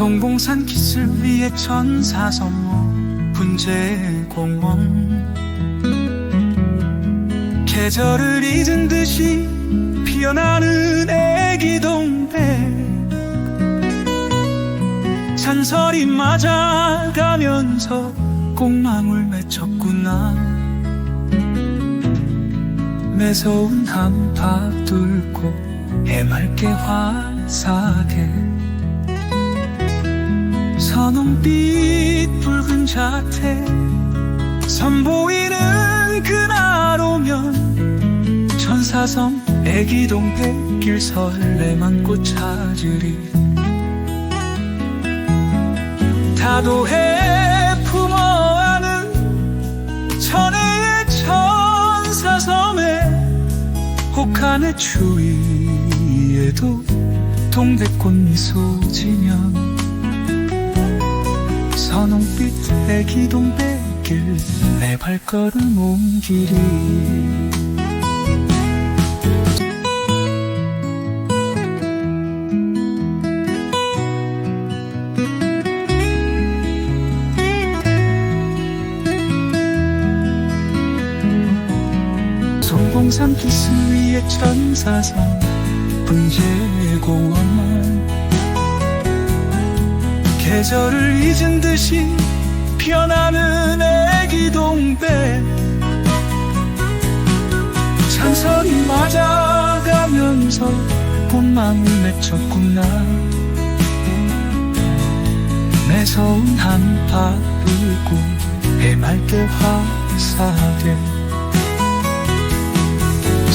송봉산 기슬 위에 천사 선모 분재공원. 계절을 잊은 듯이 피어나는 애기 동백. 잔설이 맞아가면서 꽃망울 맺혔구나. 매서운 한파 뚫고 해맑게 화사게 선홍빛 붉은 자태 선보이는 그날 오면 천사섬 애기동 백길 설레만 꽃 찾으리 다도해 품어 안은 천혜의 천사섬에 혹한의 추위에도 동백꽃 미소 지면 선홍빛 애기동 백길 내 발걸음 옮기리 송공산 기슬 위에 천사섬 분재공 계절을 잊은 듯이 피어나는 애기 동백. 찬설이 맞아가면서 꽃망울 맺혔구나. 매서운 한파 불고 해맑게 화사게.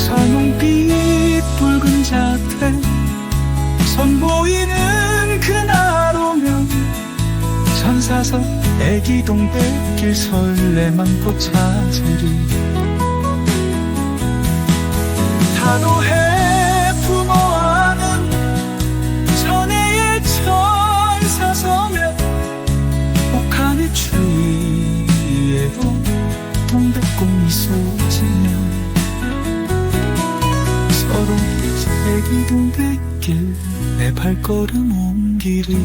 선홍빛 붉 천사섬 애기 동 백길 설레만 꽃 찾으리. 단호해 품어안은 전해의 천사섬에 혹한의 추위에도 동백꽃 미소 지면 서로 애기 동 백길 내 발걸음 옮기리